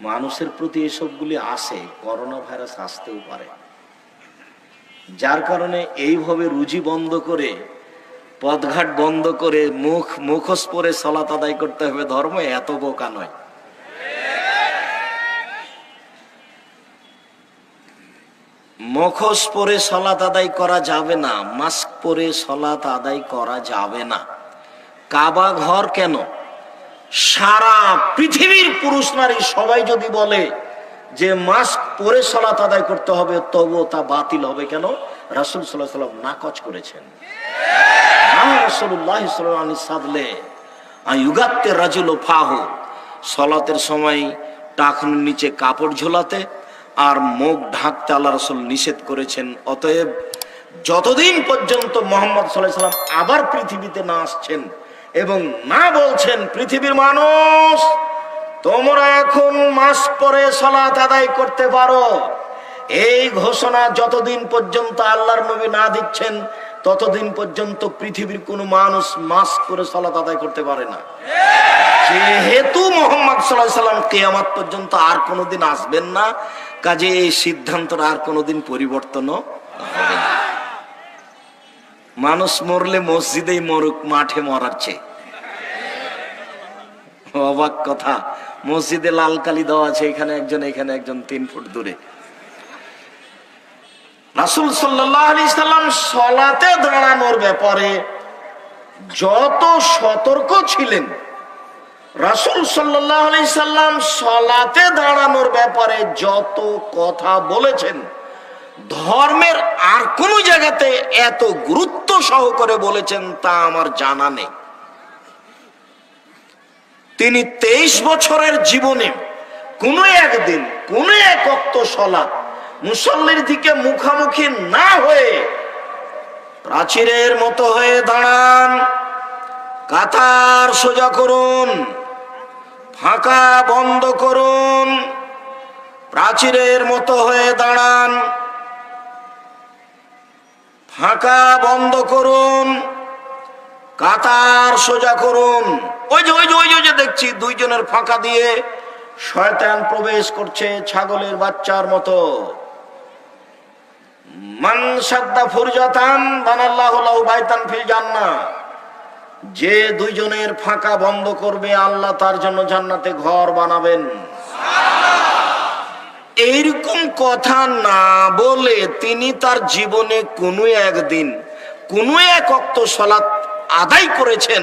মানুষের প্রতি এসবগুলি আসে করোনা ভাইরাস আসতেও পারে। যার কারণে এইভাবে রুজি বন্ধ করে, পথঘাট বন্ধ করে মুখ, মুখোশ পরে সলাত আদায় করতে হবে ধর্ম এত বোকা নয়। মুখোশ পরে সলাত আদায় করা যাবে না, মাস্ক পরে সলাত আদায় করা যাবে না। কাবা ঘর কেন? সারা পৃথিবীর পুরুষ নারী সবাই যদি বলে যে মাস্ক পরে সলাত আদায় করতে হবে তবু তা বাতিল হবে কেন? রাসুল সাল্লাহ সাল্লাম নাকচ করেছেন। সলাতের সময় নিচে কাপড় ঝোলাতে আর মুখ ঢাকতে রসুল নিষেধ করেছেন। অতএব যতদিন পর্যন্ত মোহাম্মদ আবার পৃথিবীতে না আসছেন এবং মা বলছেন, পৃথিবীর মানুষ, তোমরা এখন মাস পরে সলাত আদায় করতে পারো। এই ঘোষণা যতদিন পর্যন্ত আল্লাহর নবী না দিচ্ছেন, ততদিন পর্যন্ত পৃথিবীর কোন মানুষ মাস করে সলাত আদায় করতে পারে না। যেহেতু মোহাম্মদ সাল্লাহ সাল্লাম কেয়ামাত পর্যন্ত আর কোনোদিন আসবেন না কাজে এই সিদ্ধান্তটা আর কোনোদিন পরিবর্তনও হবে মানুষ মরলে মসজিদেই মরুক, মাঠে মরার চেয়ে। অবাক কথা, মসজিদে লাল কালি দেওয়া আছে, এখানে একজন এখানে একজন, তিন ফুট দূরে। রাসুল সাল্লাম সলাতে দাঁড়ানোর ব্যাপারে যত সতর্ক ছিলেন, রাসুল সাল্লাম সলাতে দাঁড়ানোর ব্যাপারে যত কথা বলেছেন ধর্মের আর কোন জায়গাতে এত গুরুত্ব সহকারে বলেছেন তা আমার জানা নেই। তিনি তেইশ বছরের জীবনে কোন একদিন, কোন এক অক্ত সলা মুসল্লির দিকে মুখামুখি না হয়ে প্রাচীরের মতো হয়ে দাঁড়ান। কাতার সোজা করুন, ফাঁকা বন্ধ করুন, প্রাচীরের মতো হয়ে দাঁড়ান। ফাঁকা বন্ধ করুন, কাতার সোজা করুন। ওই যে ওই যে ওই যে দেখছি, দুইজনের ফাঁকা দিয়ে শয়তান প্রবেশ করছে ছাগলের বাচ্চার মতো। ফিল যে দুইজনের ফাঁকা বন্ধ করবে, আল্লাহ তার জন্য জান্নাতে ঘর বানাবেন। এইরকম কথা না বলে তিনি তার জীবনে কোনো একদিন, কোনো এক অক্ত সলাৎ আদায় করেছেন,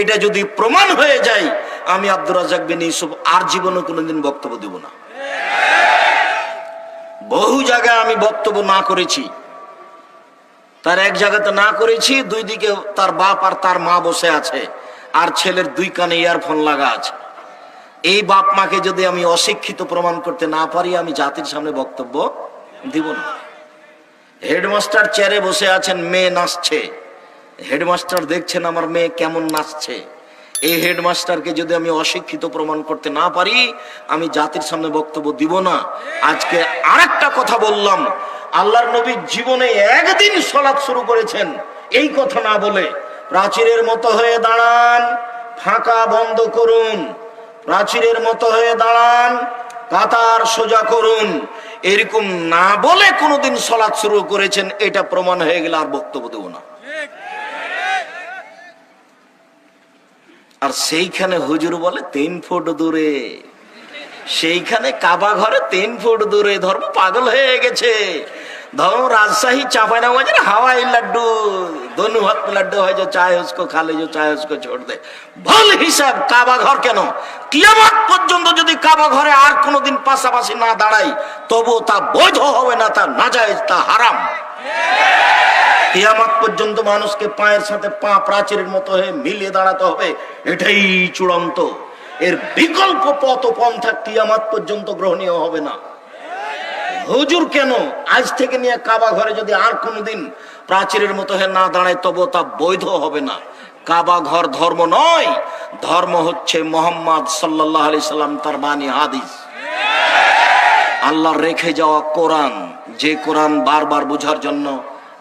এটা যদি প্রমাণ হয়ে যায়, আমি আব্দুর রাজাক বিন ইউসুফ আর জীবনে কোনোদিন বক্তব্য দেব না। বহু জায়গায় আমি বক্তব্য না করেছি। তার এক জায়গাতে না করেছি, দুই দিকে তার বাপ আর তার মা বসে আছে, আর ছেলের দুই কানে ইয়ারফোন লাগা আছে। এই বাপ মাকে যদি আমি অশিক্ষিত প্রমাণ করতে না পারি, আমি জাতির সামনে বক্তব্য দিব না। হেডমাস্টার চেয়ারে বসে আছেন, মেয়ে নাচছে। হেডমাস্টার দেখছেন আমার মেয়ে কেমন নাচছে। এই হেডমাস্টারকে যদি আমি অশিক্ষিত প্রমাণ করতে না পারি, আমি জাতির সামনে বক্তব্য দিব না। আজকে আরেকটা কথা বললাম। আল্লাহর নবীর জীবনে একদিন সলাৎ শুরু করেছেন। এই কথা না বলে প্রাচীরের মতো হয়ে দাঁড়ান, ফাঁকা বন্ধ করুন। প্রাচীরের মতো হয়ে দাঁড়ান, কাতার সোজা করুন। এরকম না বলে কোনোদিন সলাৎ শুরু করেছেন, এটা প্রমাণ হয়ে গেলে আর বক্তব্য দেব না। আর সেইখানে হুজুর বলে, তিন ফুট দূরে। সেইখানে কাবা ঘরে তিন ফুট দূরে। ধর্ম পাগল হয়ে গেছে। ধরো রাজশাহী চাপানাগঞ্জের হাওয়াই লাড্ডু। দনু হাত লাড্ডু হয় যে চায় হসকো খালে যে চায় হসকো ছোট দে। ভুল হিসাব কাবা ঘর কেন? কিয়ামত পর্যন্ত যদি কাবা ঘরে আর কোনোদিন পাশাপাশি না দাঁড়াই তবু তা বৈধ হবে না, তা না যায় তা হারাম। কিয়ামত পর্যন্ত মানুষকে পায়ের সাথে পা প্রাচীরের মতো হয়ে মিলিয়ে দাঁড়াতে হবে, এটাই চূড়ান্ত। এর বিকল্প পথ পন্থা কিয়ামত পর্যন্ত গ্রহণীয় হবে না। হুজুর কেন? আজ থেকে নিয়ে কাবা ঘরে যদি আর কোনোদিন প্রাচীরের মতো হয়ে না দাঁড়ায় তবু তা বৈধ হবে না। কাবা ঘর ধর্ম নয়, ধর্ম হচ্ছে মোহাম্মদ সাল্লাহ আলি সাল্লাম, তার বাণী হাদিস। আল্লাহ রেখে যাওয়া কোরআন, যে কোরআন বারবার বোঝার জন্য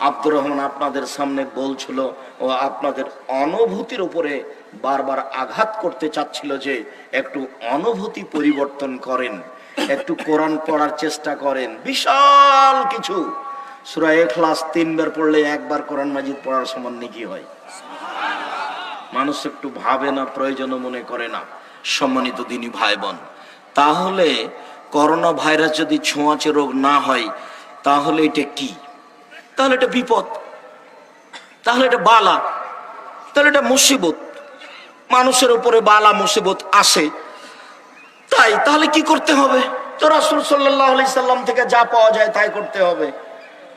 আব্দুর রহমান আপনাদের সামনে বলছিল ও আপনাদের অনুভূতির উপরে বারবার আঘাত করতে চাচ্ছিল যে একটু অনুভূতি পরিবর্তন করেন। একটু কোরআন পড়ার চেষ্টা করেন। বিশাল কিছু। সুরা এখলাস তিনবার পড়লে একবার কোরআন মাজিদ পড়ার সমান নাকি হয়? মানুষ একটু ভাবে না প্রয়োজন মনে করে না। সম্মানিত দিনী ভাই বোন তাহলে করোনা ভাইরাস যদি ছোঁয়াচে রোগ না হয়, তাহলে এটা কি? তাহলে এটা বিপদ। তাহলে এটা বালা। তাহলে এটা মুসিবত। মানুষের উপরে বালা, মুসিবত আসে। তাহলে কি করতে হবে? তো রাসুল সাল্লাহ আলি সাল্লাম থেকে যা পাওয়া যায় তাই করতে হবে।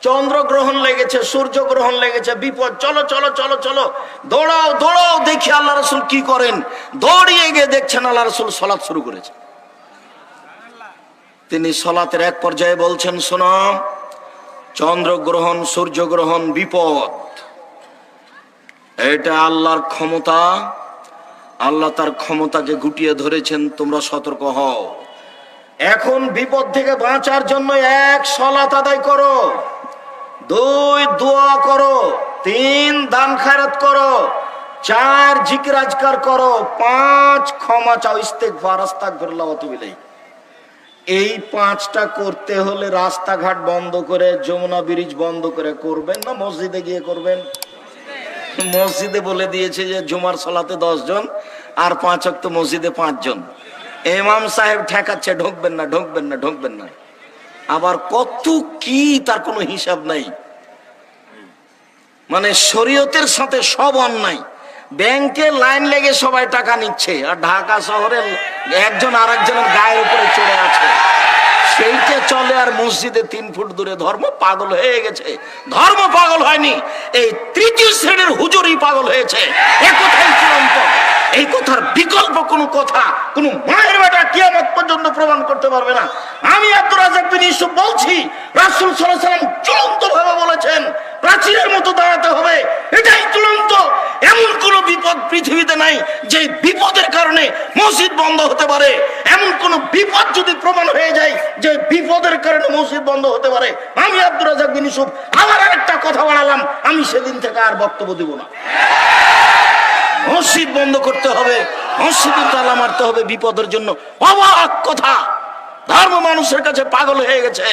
চন্দ্র গ্রহণ লেগেছে, সূর্য গ্রহণ লেগেছে, বিপদ, চলো চলো চলো চলো। দৌড়াও দৌড়াও, দেখি আল্লাহ রসুল কি করেন। দৌড়িয়ে গিয়ে দেখছেন আল্লাহ রসুল সলাৎ শুরু করেছে। তিনি সলাতের এক পর্যায়ে বলছেন, শোনো চন্দ্রগ্রহণ সূর্যগ্রহণ বিপদ। এটা আল্লাহর ক্ষমতা আল্লাহ তার ক্ষমতাকে গুটিয়ে ধরেছেন, তোমরা সতর্ক হও। এখন বিপদ থেকে বাঁচার জন্য এক সলাত আদায় করো, দুই দোয়া করো, তিন দান খায়রাত করো, চার জিকির আজকার করো, পাঁচ ক্ষমা চাও ওয়া আতুবু ইলাইহি। এই পাঁচটা করতে হলে রাস্তাঘাট বন্ধ করে, যমুনা ব্রিজ বন্ধ করে করবেন না, মসজিদে গিয়ে করবেন? মসজিদে বলে দিয়েছে যে জুমার সলাতে জন আর পাঁচ অক্ত মসজিদে পাঁচজন। এমাম সাহেব ঠেকাচ্ছে, ঢুকবেন না ঢুকবেন না ঢুকবেন না। আবার কত কি তার কোনো হিসাব নাই। মানে শরীয়তের সাথে সব অন্যায়। ব্যাংকে লাইন লেগে সবাই টাকা নিচ্ছে, আর ঢাকা শহরে একজন আর একজনের গায়ের উপরে চড়ে আছে। সেইটা চলে আর মসজিদে তিন ফুট দূরে ধর্ম পাগল হয়ে গেছে। ধর্ম পাগল হয়নি, এই তৃতীয় শ্রেণির হুজুরই পাগল হয়েছে। এ কথাই চূড়ান্ত। এই কথার বিকল্প কোনো কথা, কোন মায়ের বেটা কিয়ামত পর্যন্ত প্রমাণ করতে পারবে না। আমি আব্দুর রাজাক বিন ইউসুফ বলছি, রাসূল সাল্লাম চূড়ান্ত ভাবে বলেছেন, প্রাচীরের মতো দাঁড়াতে হবে। এটাই চূড়ান্ত। এমন কোন বিপদ পৃথিবীতে নাই যে বিপদের কারণে মসজিদ বন্ধ হতে পারে। এমন বিপদ যদি প্রমাণ হয়ে যায় যে বিপদের কারণে মসজিদ বন্ধ হতে পারে, আমি আব্দুর রাজাক বিন ইউসুফ, আবার আরেকটা কথা বাড়ালাম, আমি সেদিন থেকে আর বক্তব্য দিব না। মসজিদ বন্ধ করতে হবে, মসজিদে তালা মারতে হবে বিপদের জন্য। অবাক কথা, ধর্ম মানুষের কাছে পাগল হয়ে গেছে,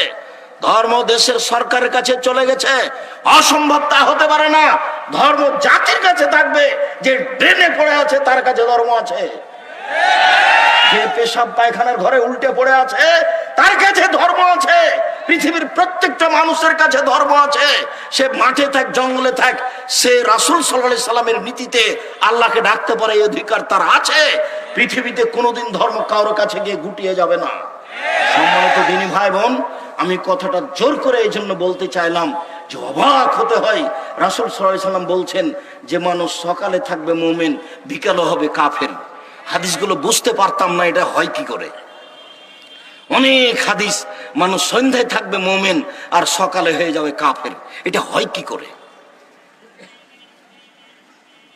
ধর্ম দেশের সরকারের কাছে চলে গেছে, অসম্ভব তা হতে পারে না। ধর্ম জাতির কাছে থাকবে, যে ড্রেনে পড়ে আছে তার কাছে ধর্ম আছে। যে পেশাব পায়খানার ঘরে উল্টে পড়ে আছে, তার কাছে ধর্ম আছে। পৃথিবীর প্রত্যেকটা মানুষের কাছে ধর্ম আছে। সে মাঠে থাক, জঙ্গলে থাক, সে রাসুল সাল্লাহ সাল্লামের নীতিতে আল্লাহকে ডাকতে পারে, এই অধিকার তার আছে। পৃথিবীতে কোনোদিন ধর্ম কারোর কাছে গিয়ে গুটিয়ে যাবে না। সম্মানিত দিনী ভাই বোন আমি কথাটা জোর করে এই জন্য বলতে চাইলাম যে অবাক হতে হয়। রাসুল সাল্লাহ সাল্লাম বলছেন যে, মানুষ সকালে থাকবে মোমেন, বিকালে হবে কাফের। হাদিসগুলো বুঝতে পারতাম না, এটা হয় কি করে? অনেক হাদিস, মানুষ সন্ধ্যায় থাকবে মোমেন আর সকালে হয়ে যাবে কাফের। এটা হয় কি করে?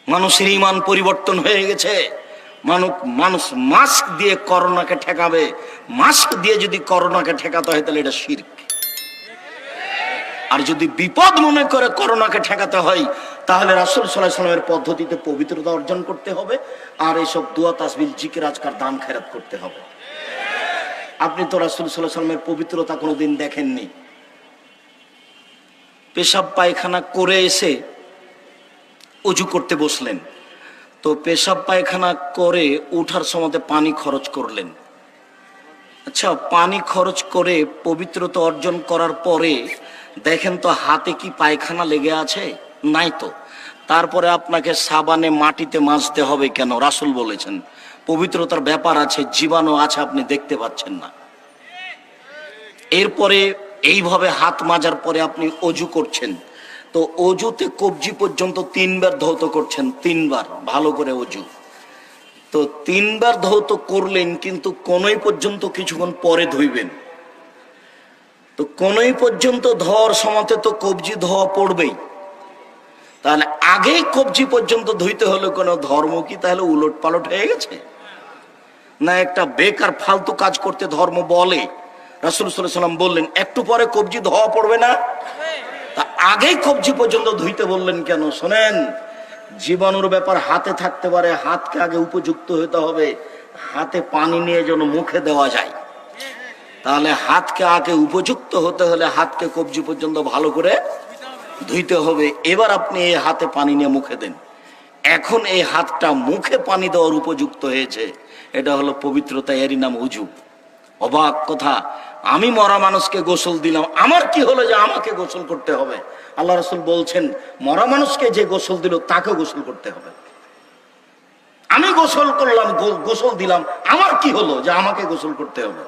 মানুষের ইমান পরিবর্তন হয়ে গেছে। মানুষ মানুষ মাস্ক দিয়ে করোনাকে ঠেকাবে। মাস্ক দিয়ে যদি করোনাকে ঠেকাতে হয়, তাহলে এটা শির্ক। আর যদি বিপদ মনে করে করোনাকে ঠেকাতে হয়, তাহলে রাসুল সাল্লাহ সাল্লামের পদ্ধতিতে পবিত্রতা অর্জন করতে হবে আর এসব দোয়া তাসবিল জিকির, আজকার দান, খেরাত করতে হবে। আপনি তো রাসুল সাল্লাহ সাল্লামের পবিত্রতা কোনোদিন দেখেননি। পেশাব পায়খানা করে এসে উজু করতে বসলেন। তো পেশাব পায়খানা করে উঠার সময় পানি খরচ করলেন। আচ্ছা পানি খরচ করে পবিত্রতা অর্জন করার পরে দেখেন তো হাতে কি পায়খানা লেগে আছে? নাই তো। তারপরে আপনাকে সাবানে মাটিতে মাজতে হবে কেন? রাসুল বলেছেন, পবিত্রতার ব্যাপার আছে, জীবাণু আছে, আপনি দেখতে পাচ্ছেন না। এরপরে এইভাবে হাত মাজার পরে আপনি অজু করছেন। তো অজুতে কবজি পর্যন্ত তিনবার ধৌত করছেন, তিনবার, ভালো করে অজু। তো তিনবার ধৌত করলেন, কিন্তু কোনই পর্যন্ত কিছুক্ষণ পরে ধুইবেন। তো কোনই পর্যন্ত ধোয়ার সমাতে তো কবজি ধোয়া পড়বেই। তাহলে আগেই কবজি পর্যন্ত ধুইতে হলে কোনো ধর্ম কি? তাহলে উলট পালট হয়ে গেছে? না একটা বেকার ফালতু কাজ করতে ধর্ম বলে? রাসুল সাল্লাম বললেন, একটু পরে কবজি ধোয়া পড়বে না? তা আগেই কবজি পর্যন্ত ধুইতে বললেন কেন? শোনেন জীবাণুর ব্যাপার হাতে থাকতে পারে, হাতকে আগে উপযুক্ত হতে হবে, হাতে পানি নিয়ে যেন মুখে দেওয়া যায়। তাহলে হাতকে আগে উপযুক্ত হতে হলে হাতকে কবজি পর্যন্ত ভালো করে ধুইতে হবে। এবার আপনি এই হাতে পানি নিয়ে মুখে দেন। এখন এই হাতটা মুখে পানি দেওয়ার উপযুক্ত হয়েছে। এটা হলো পবিত্রতা এরই নাম উজু। অবাক কথা আমি মরা মানুষকে গোসল দিলাম, আমার কি হলো যে আমাকে গোসল করতে হবে? আল্লাহ রসুল বলছেন, মরা মানুষকে যে গোসল দিল তাকে গোসল করতে হবে। আমি গোসল করলাম গোসল দিলাম, আমার কি হলো যে আমাকে গোসল করতে হবে?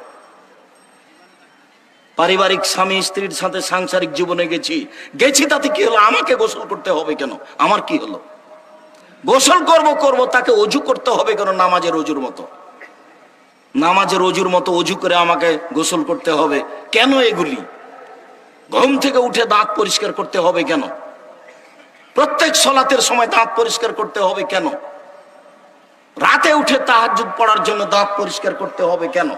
পারিবারিক স্বামী স্ত্রীর সাথে সাংসারিক জীবনে গেছি গেছি তাতে কি হলো? আমাকে গোসল করতে হবে কেন? আমার কি হলো? গোসল করব করব, তাকে অজু করতে হবে কেন? নামাজের অজুর মতো। নামাজের অজুর মতো অজু করে আমাকে গোসল করতে হবে। কেন এগুলি? ঘুম থেকে উঠে দাঁত পরিষ্কার করতে হবে কেন? প্রত্যেক সলাতের সময় দাঁত পরিষ্কার করতে হবে কেন? রাতে উঠে তাহাজ্জুদ পড়ার জন্য দাঁত পরিষ্কার করতে হবে কেন?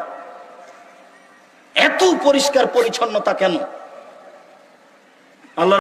এত পরিষ্কার পরিচ্ছন্নতা কেন? আল্লাহ